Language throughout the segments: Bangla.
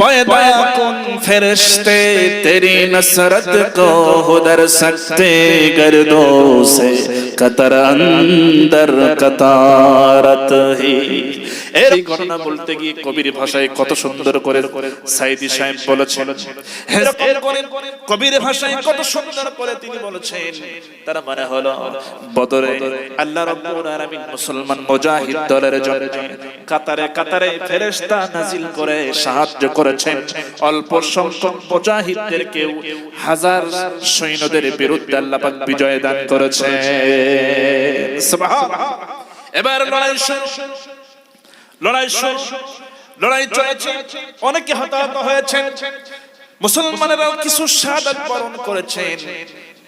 पैदा कुन फरिश्ते तेरी नसरत को उधर सकते गर्दों से कतर अंदर कतारत ही এই ঘটনা বলতে গিয়ে কবির ভাষায় কত সুন্দর করে সাইদি সাহেব বলেছেন। কবির ভাষায় কত সুন্দর করে তিনি বলেছেন। তার মানে হলো বদরে আল্লাহ রাব্বুল আলামিন মুসলমান মুজাহিদ দলের জন্য কাতারে কাতারে ফেরেশতা নাজিল করে সাহায্য করেছেন। অল্প সংখ্যক মুজাহিদদেরকে হাজার সৈন্যদের বিরুদ্ধে আল্লাহ পাক বিজয় দান করেছেন। সুবহানাল্লাহ। এবার লড়াই শুরু। লড়াই শুরু লড়াই চলেছে। অনেকে হতাহত হয়েছেন। মুসলমানেরাও কিছু বরণ করেছেন।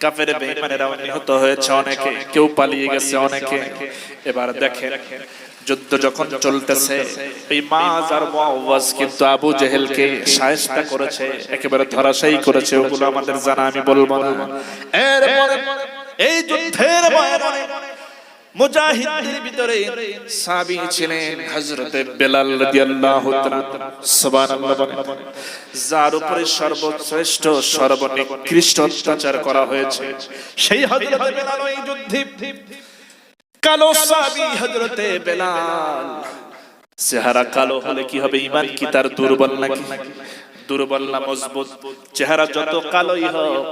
কাফের বেঈমানেরাও নিহত হয়েছে অনেকে। কেউ পালিয়ে গেছে অনেকে। এবার দেখেন, যুদ্ধ যখন চলতেছে, এই মাজ আর মুআওয়াজ কিন্তু আবু জেহেলকে শায়েস্তা করেছে, একেবারে ধরাশায়ী করেছে। ওগুলো আমাদের জানা, আমি বলব না। এই যুদ্ধের ময়দানে মুজাহিদদের ভিতরে সাবি ছিলেন হযরতে বেলাল রাদিয়াল্লাহু তাআলা সুবহানাল্লাহ যার উপরে সর্বশ্রেষ্ঠ, সর্বনিকৃষ্ট অত্যাচার করা হয়েছে। সেই হযরতে বেলাল ওই যুদ্ধে কালো সাবি হযরতে বেলাল। চেহারা কালো হলে কি হবে ইমান কি, তার দুর্বল নাকি? দুর্বল না মজবুত? চেহারা যত কালোই হোক,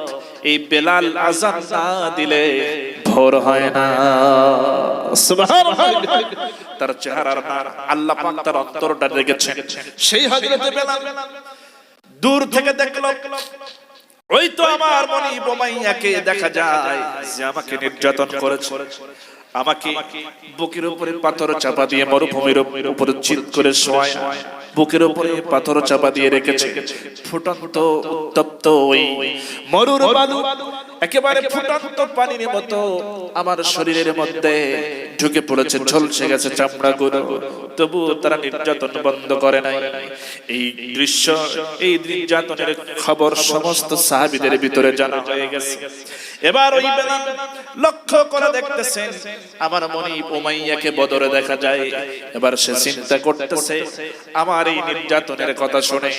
এই বেলাল আজান না দিলে ভোর হয় না। তার চেহারার আল্লাহ পাক তার অন্তরটা রেখেছেন সেই হযরতে বেলাল দূর থেকে দেখল ওই তো আমার মনি বোমাইয়াকে দেখা যায় যে আমাকে নির্যাতন করেছে। আমাকে বুকের উপরে পাথর চাপা দিয়ে মরুভূমির উপরে চিত করে শোয়ায়। বুকের উপরে পাথর চাপা দিয়ে রেখেছে। ফুটন্ত উত্তপ্ত ওই মরুর বালু একেবারে ফুটন্ত পানির মতো আমার শরীরের মধ্যে ঢুকে পড়েছে, ঝলসে গেছে চামড়া গুলো তবু তারা নির্যাতন বন্ধ করে নাই। এই দৃশ্য, এই নির্যাতনের খবর সমস্ত সাহাবিদের ভিতরে জানা হয়ে গেছে। এবার ওই বেলাল লক্ষ্য করে দেখতেছেন, আমার মনি উমাইয়াকে বদরে দেখা যায়। এবার সে চিন্তা করতেছে, আমার এই নির্যাতনের কথা শুনে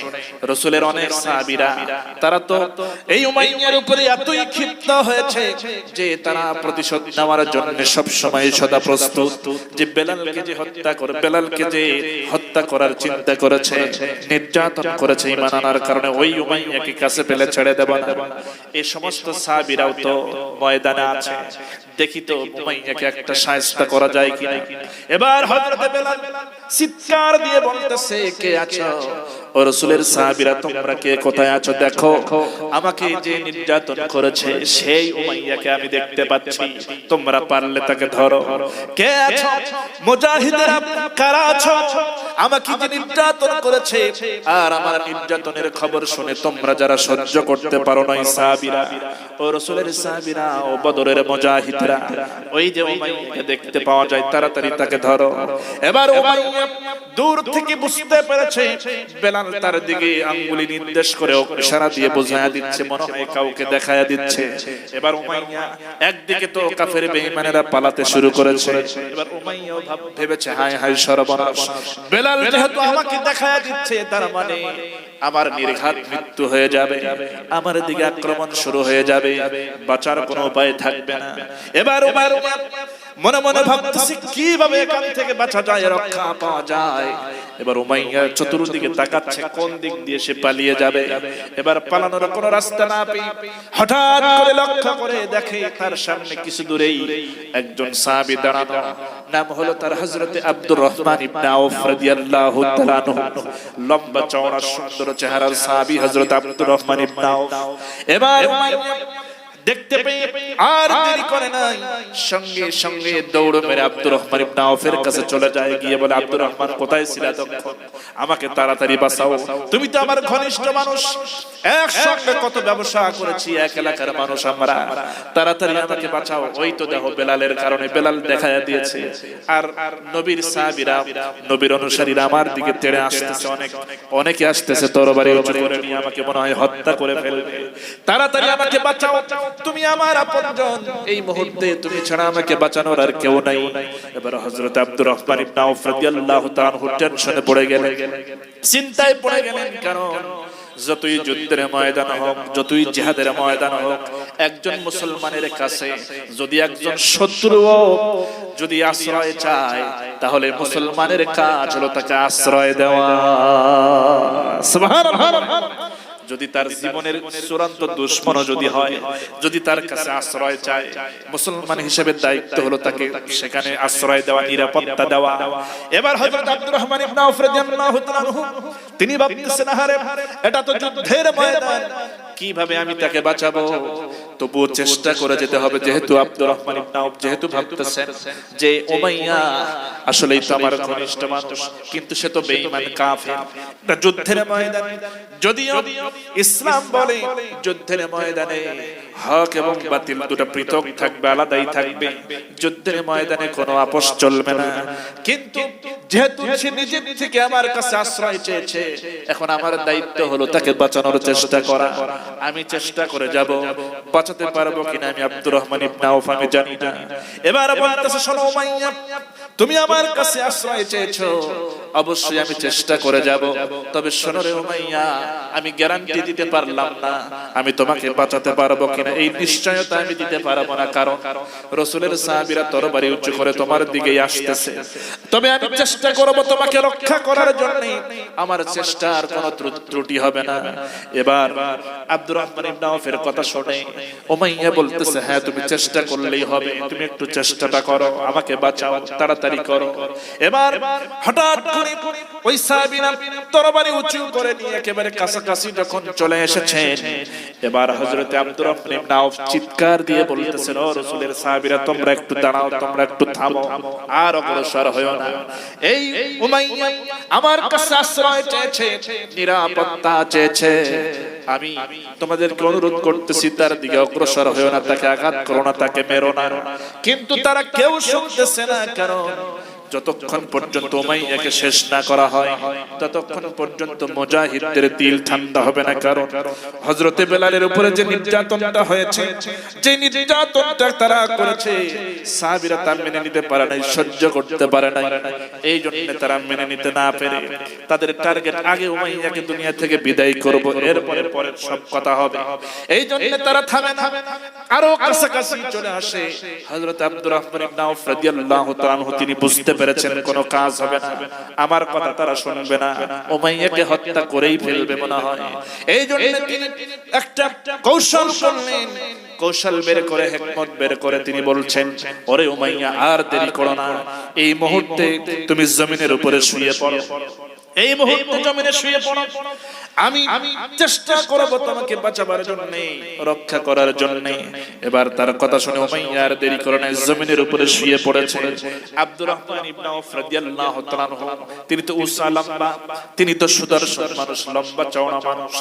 রসুলের অনেক সাহাবিরা, তারা তো এই উমাইয়ার উপরে এতই ক্ষিপ্ত হয়েছে, যে তারা প্রতিশোধ নেওয়ার জন্য সব সময় সদা প্রস্তুত। যে বেলালকে যে হত্যা করে, বেলালকে যে হত্যা করার চিন্তা করেছে, নির্যাতন করেছে ইমান আনার কারণে ওই উমাইয়াকে কাছে পেলে ছেড়ে দেব না। এই সমস্ত সাহাবীরাও তো ময়দানে আছে। দেখি তো উমাইয়াকে একটা সায়স্তা করা যায় কিনা? এবার হযরত বেলাল চিৎকার দিয়ে বলতেছে কে আছো? ও রাসূলের সাহাবীরা তোমরা কে? কোথায় আছো? দেখো আমাকে যে নির্যাতন করেছে সেই উমাইয়াকে আমি দেখতে পাচ্ছি। তোমরা পারলে তাকে ধরো। কে আছো? মুজাহিদেরা কারা আছো? আমাকে যে নির্যাতন করেছে আর আমার নির্যাতনের খবর শুনে তোমরা যারা সহ্য করতে পারো না সাহাবীরা ও রাসূলের সাহাবীরা ও বদরের ওই যে উমাইয়াকে দেখতে পাওয়া যায়, তাড়াতাড়ি তাকে ধরো। এবার দূর থেকে বুঝতে পেরেছে, বেলাল তার দিকে আঙ্গুলি নির্দেশ করে ইশারা দিয়ে বোঝায়া দিচ্ছে, মনে হয় কাউকে দেখায়া দিচ্ছে। এবার উমাইয়া একদিকে তো কাফের বেঈমানেরা পালাতে শুরু করেছে। এবার উমাইয়াও ভাব- ভেবেছে, হায় হায়, সর্বনাশ। বেলাল যেহেতু আমাকে দেখায়া দিচ্ছে, তার মানে আমার নির্ঘাত মৃত্যু হয়ে যাবে, আমার দিকে আক্রমণ শুরু হয়ে যাবে, বাঁচার কোনো উপায় থাকবে না। এবার এবার মনে মনে ভাবতেছি, কীভাবে এখান থেকে বাঁচা যায়, রক্ষা পাওয়া যায়? এবার উমাইয়া চতুর্দিকে তাকাচ্ছে, কোন দিক দিয়ে সে পালিয়ে যাবে? এবার পালানোর কোনো রাস্তা না পেয়ে হঠাৎ করে লক্ষ্য করে দেখে তার সামনে কিছু দূরেই একজন সাহাবী দাঁড়ানো। নাম হলো তার হযরতে আব্দুর রহমান ইবনে আউফ রাদিয়াল্লাহু তাআলা আনহু। লম্বা চওড়া, সুন্দর চেহারার সাহাবী হযরত আব্দুর রহমান ইবনে আউফ। এবার উমাইয়া দেখতে পেয়ে আর দেরি করে নাই। সঙ্গে সঙ্গে দৌড় মেরে আব্দুর রহমান ইবনে আউফের কাছে চলে যায় গিয়ে বলে আব্দুর রহমান কোথায় ছিল তখন? আমাকে তাড়াতাড়ি বাঁচাও। তুমি তো আমার ঘনিষ্ঠ মানুষ। একসঙ্গে কত ব্যবসা করেছি এক এলাকার মানুষ আমরা। তাড়াতাড়ি আমাকে বাঁচাও। ওই তো দেখো বেলালের কারণে বেলাল দেখায়া দিয়েছে। আর নবীর সাহাবীরা নবীর অনুসারীরা আমার দিকে তেড়ে আসতেছে অনেক অনেকে আসতেছে তরবারি আমাকে মনে হয় হত্যা করে ফেলবে তাড়াতাড়ি আমাকে বাঁচাও তুমি আমার আপনজন। এই মুহূর্তে তুমি ছাড়া আমাকে বাঁচানোর আর কেউ নাই। এবার হযরত আব্দুর রহমান ইবনে আউফ রাদিয়াল্লাহু তাআলা টেনশনে পড়ে গেলেন। চিন্তায় পড়ে গেলেন কারণ যতই যুদ্ধের ময়দান হোক, যতই জিহাদের ময়দান হোক, একজন মুসলমানের কাছে যদি একজন শত্রু যদি আশ্রয় চায়, তাহলে মুসলমানের কাজ হলো তাকে আশ্রয় দেওয়া। যদি তার জীবনের চূড়ান্ত দুশ্মন যদি হয় যদি তার কাছে আশ্রয় চায় মুসলমান হিসেবে দায়িত্ব হলো তাকে সেখানে আশ্রয় দেওয়া নিরাপত্তা দেওয়া। এবার হযরত আব্দুর রহমান ইবনে আউফ রাদিয়াল্লাহু তাআলা তিনি ভাবতেছেন আরে এটা তো যুদ্ধের ময়দান। কীভাবে আমি তাকে বাঁচাবো? তবুও চেষ্টা করে যেতে হবে যেহেতু আব্দুর রহমান ইবনে আউফ যেহেতু ভাবতেছেন যে উমাইয়া আসলেই তো আমার ঘনিষ্ঠ মানুষ কিন্তু সে তো বেঈমান কাফের এটা যুদ্ধের ময়দান যদিও ইসলাম বলে, যুদ্ধের ময়দানে হক এবং বাতিল দুটো পৃথক থাকবে, আলাদাই থাকবে। যুদ্ধের ময়দানে কোনো আপোষ চলবে না। কিন্তু যেহেতু সে নিজের থেকে আমার কাছে আশ্রয় চেয়েছে, এখন আমার দায়িত্ব হলো তাকে বাঁচানোর চেষ্টা করা। আমি চেষ্টা করে যাব, বাঁচাতে পারব কিনা আমি আব্দুর রহমান ইবনে আউফ, আমি জানি না। এবার বলতেছে, শোনো উমাইয়া, তুমি আমার কাছে আশ্রয় চেয়েছো অবশ্যই আমি চেষ্টা করে যাব। তবে শোনো রে উমাইয়া, আমি গ্যারান্টি দিতে পারলাম না। আমি তোমাকে বাঁচাতে পারব কিনা, এই নিশ্চয়তা আমি দিতে পারব না। কারণ রসুলের সাহাবীরা তরবারি উঁচু করে তোমার দিকেই আসতেছে। তবে আমি চেষ্টা করব তোমাকে রক্ষা করার জন্য আমার চেষ্টার কোনো ত্রুটি হবে না। এবার আব্দুর রহমান ইবনে আউফের কথা শুনে। উমাইয়া বলতেছে হ্যাঁ তুমি চেষ্টা করলেই হবে। তুমি একটু চেষ্টাটা করো। আমাকে বাঁচাও, তাড়াতাড়ি করো। এবার হঠাৎ ওই সাহাবীরা তরবারি উঁচু করে নিয়ে একেবারে কাছাকাছি যখন চলে এসেছেন, এবার আব্দুর চিৎকার দিয়ে বলতেছেন, ও তোমরা একটু দাঁড়াও, তোমরা একটু থামো, আর অগ্রসর না। এই উমাইয়া আমার কাছে আশ্রয় চেয়েছে, নিরাপত্তা চেয়েছে। আমি তোমাদেরকে অনুরোধ করতেছি, তার দিকে অগ্রসর হয়েও না, তাকে আঘাত করো না, তাকে মেরো না। কিন্তু তারা কেউ শুনতেছে না, কারণ যতক্ষণ পর্যন্ত উমাইয়াকে শেষ না করা হয়, ততক্ষণ পর্যন্ত মুজাহিদদের দিল ঠান্ডা হবে না কারণ হযরতে বেলালের উপরে যে নির্যাতনটা হয়েছে, যে নির্যাতনটা তারা করেছে, সাহাবীরা তা মেনে নিতে পারে নাই, সহ্য করতে পারে নাই। এই জন্য তারা মেনে নিতে না পেরে তাদের টার্গেট আগে উমাইয়াকে দুনিয়া থেকে বিদায় করব, এরপরে পরে সব কথা হবে। এই জন্য তারা থামে না, আরও কাছাকাছি চলে আসে। হযরত আব্দুর রহমান ইবনে আউফ রাদিয়াল্লাহু তাআলা তিনি বুঝতে পেরেছেন কোনো কাজ হবে না। আমার কথা তারা শুনবে না। উমাইয়াকে হত্যা করেই ফেলবে মনে হয়। এই জন্য তিনি একটা কৌশল করলেন। কৌশল বের করে হেকমত বের করে তিনি বলছেন ওরে উমাইয়া আর দেরি করো না। এই মুহূর্তে তুমি জমিনের উপরে শুয়ে পড়ো। এই মুহূর্তে জমিনে শুয়ে পড়ো। আমি চেষ্টা করব তোমাকে বাঁচাবার জন্য, রক্ষা করার জন্য। এবার তার কথা শুনে উমাইয়া আর দেরি করে না জমিনের উপরে শুয়ে পড়েছে আব্দুর রহমান ইবনে আউফ রাদিয়াল্লাহু তাআলা তিনি তো উসা লম্বা, তিনি তো সুদর্শন মানুষ, লম্বা চওড়া মানুষ।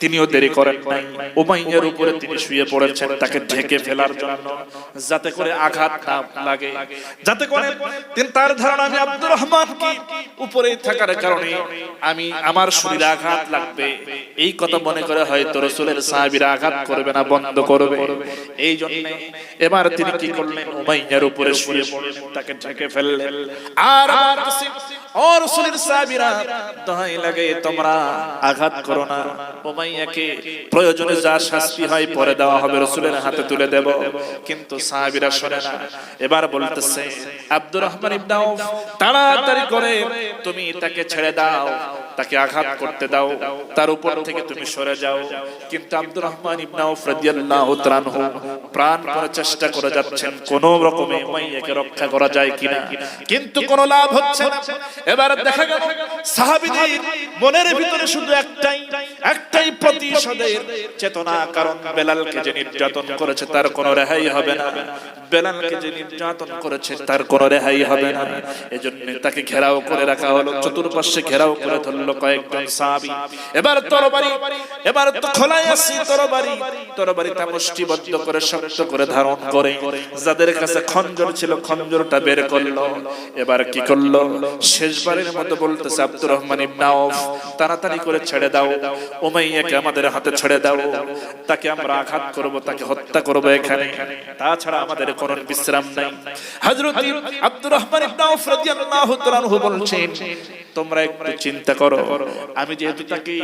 তিনিও দেরি করেন নাই। উমাইয়ার উপরে তিনি শুয়ে পড়েছেন তাকে ঢেকে ফেলার জন্য, যাতে করে আঘাত না লাগে। যাতে করে তিনি তার ধারণা আমি আব্দুর রহমান কি উপরে থাকার কারণে আমি আমার শরীরে আঘাত লাগবে। এই কথা মনে করে হয়তো রসুলের সাহাবীরা আঘাত করবে না, বন্ধ করবে। এই জন্য এবার তিনি কি করলেন? উমাইয়ার উপরে শুয়ে পড়লেন, তাকে ঢেকে ফেললেন। আর রসুলের সাহাবীরা, দহাই লাগে, তোমরা আঘাত করো না। উমাইয়াকে প্রয়োজনে যা শাস্তি হয় পরে দেওয়া হবে, রসুলের হাতে তুলে দেব। কিন্তু সাহাবীরা শোনে না। এবার বলতেছে, আব্দুর রহমান ইবনে তাড়াতাড়ি করে, তুমি তাকে ছেড়ে দাও। তাকে আঘাত করতে দাও। তার উপর থেকে তুমি সরে যাও। কিন্তু আব্দুর রহমান ইবনাউ আউফ রাদিয়াল্লাহু তাআলা প্রাণ করে চেষ্টা করে যাচ্ছেন, কোন রকমে উমাইয়াকে রক্ষা করা যায় কিনা। কিন্তু কোনো লাভ হচ্ছে না। এবার দেখা গেল সাহাবীদের মনের ভিতরে শুধু একটাই একটাই প্রতিশোধের চেতনা, কারণ বেলালকে যে নির্যাতন করেছে তার কোনো রেহাই হবে না। বেলালকে যে নির্যাতন করেছে তার কোনো রেহাই হবে না। এজন্য তাকে ঘেরাও করে রাখা হলো, চতুর্পাশে ঘেরাও করে ধরলো কয়েকজন সাহাবী। এবার তরবারি, এবার তো খোলাই আসি তরবারি। তরবারিটা মুষ্টিবদ্ধ করে, শক্ত করে ধারণ করে। যাদের কাছে খঞ্জর ছিল, খঞ্জরটা বের করল। এবার কি করল? শেষবারের মতো বলতেছে আব্দুর রহমান ইবনে আউফ, তাড়াতাড়ি করে ছেড়ে দাও। উমাইয়াকে আমাদের হাতে ছেড়ে দাও। তাকে আমরা আঘাত করব, তাকে হত্যা করব এখানে। তাছাড়া আমাদের কোনো বিশ্রাম নাই। হযরত আব্দুর রহমান ইবনে আউফ রাদিয়াল্লাহু তাআলা বলছেন, তোমরা একটু চিন্তা করো। আমি যেহেতু তাকে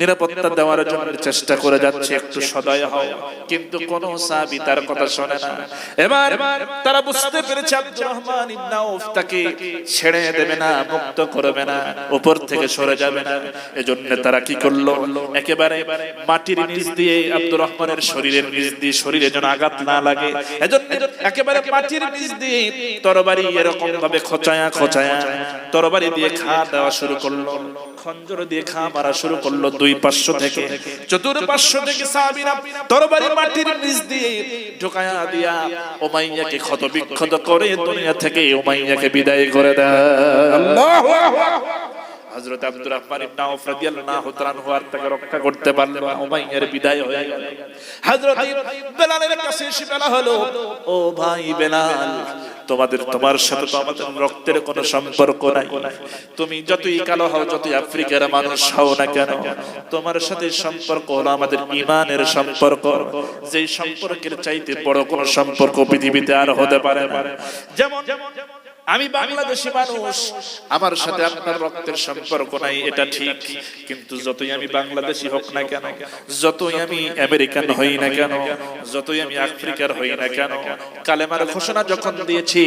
নিরাপত্তা দেওয়ার জন্য চেষ্টা করে যাচ্ছি, একটু সদয় হও। কিন্তু কোন সাহাবী তার কথা শোনে না। এবার তারা বুঝতে পেরেছে আব্দুর রহমান ইবনে আউফ তাকে ছেড়ে দেবে না, মুক্ত করবে না, উপর থেকে সরে যাবে না। এজন্য তারা কি করল? একেবারে মাটির নিচ দিয়ে আব্দুর রহমানের শরীরের নিচ দিয়ে শরীরে যেন আঘাত না লাগে। এজন্য একেবারে মাটির নিচ দিয়ে তরবারি এরকম ভাবে খোঁচায়া খোঁচায়া তরবারি দিয়ে খা দেওয়া শুরু করল। খঞ্জর দিয়ে খা মারা শুরু করল দুই পার্শ্ব থেকে। চতুর্পার্শ্ব থেকে সাহাবীরা তরবারি মাটির নিচ দিয়ে দিয়া ওমাইয়াকে ক্ষত বিক্ষত করে দুনিয়া থেকে ওমাইয়াকে বিদায় করে দেয়। হযরত আব্দুর রহমান ইবনে আউফ তাআলা আনহু আর তাকে রক্ষা করতে পারল না উমাইয়ার বিদায় হয়ে গেল। হযরত বেলালের কাছে এসে বলা হলো, ও ভাই বেলাল, তোমাদের, তোমার সাথে তো আমাদের রক্তের কোনো সম্পর্ক নাই। তুমি যতই কালো হও, যতই আফ্রিকার মানুষ হও না কেন, তোমার সাথে সম্পর্ক হলো আমাদের ইমানের সম্পর্ক। যেই সম্পর্কের চাইতে বড় কোনো সম্পর্ক পৃথিবীতে আর হতে পারে না। যেমন আমি বাংলাদেশি মানুষ, আমার সাথে আপনার রক্তের সম্পর্ক নাই, এটা ঠিক। কিন্তু যতই আমি বাংলাদেশি হোক না কেন, যতই আমি আমেরিকান হই না কেন, যতই আমি আফ্রিকার হই না কেন, কালেমার ঘোষণা যখন দিয়েছি,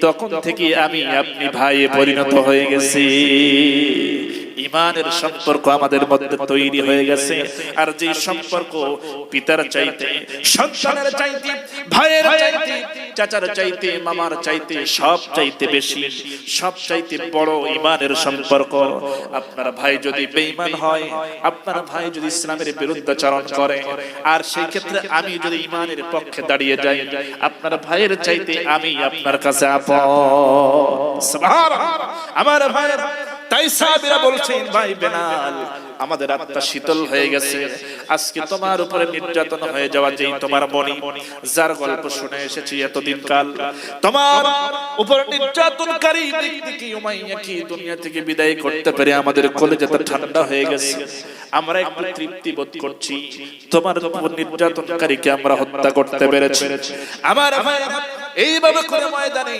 তখন থেকে আমি আপনি ভাইয়ে পরিণত হয়ে গেছি। ইমানের সম্পর্ক আমাদের মধ্যে তৈরি হয়ে গেছে। আর যে সম্পর্ক পিতার চাইতে, সন্তানের চাইতে, ভাইয়ের চাইতে, চাচার চাইতে, মামার চাইতে সব চাইতে বেশি, সব চাইতে বড় ইমানের সম্পর্ক। আপনার ভাই যদি বেঈমান হয়, আপনার ভাই যদি ইসলামের বিরুদ্ধাচরণ করে, আর সেই ক্ষেত্রে আমি যদি ইমানের পক্ষে দাঁড়িয়ে যাই, আপনার ভাইয়ের চাইতে আমি আপনার কাছে আপন। আমার ভাইয়ের তাই সাহাবীরা বলছেন ভাই বেলাল আমাদের আত্মা শীতল হয়ে গেছে। আজকে তোমার উপরে নির্যাতন হয়ে যাওয়া যেই তোমার মনি যার গল্প শুনে এসেছি এতদিন কাল। তোমার উপর নির্যাতনকারী দিকদিকি উমাইয়া কি দুনিয়া থেকে বিদায় করতে পেরে আমাদের কলেজাটা ঠান্ডা হয়ে গেছে। আমরা একটু তৃপ্তি বোধ করছি। তোমার উপর নির্যাতনকারীকে আমরা হত্যা করতে পেরেছি। আমার ভাই এইভাবে করে ময়দানে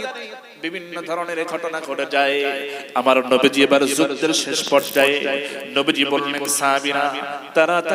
বিভিন্ন ধরনের ঘটনা ঘটে যায়। আমার নবীজি এবার যুদ্ধের শেষ পর্যায়ে নবীজি বললেন, সাহাবীরা, তারা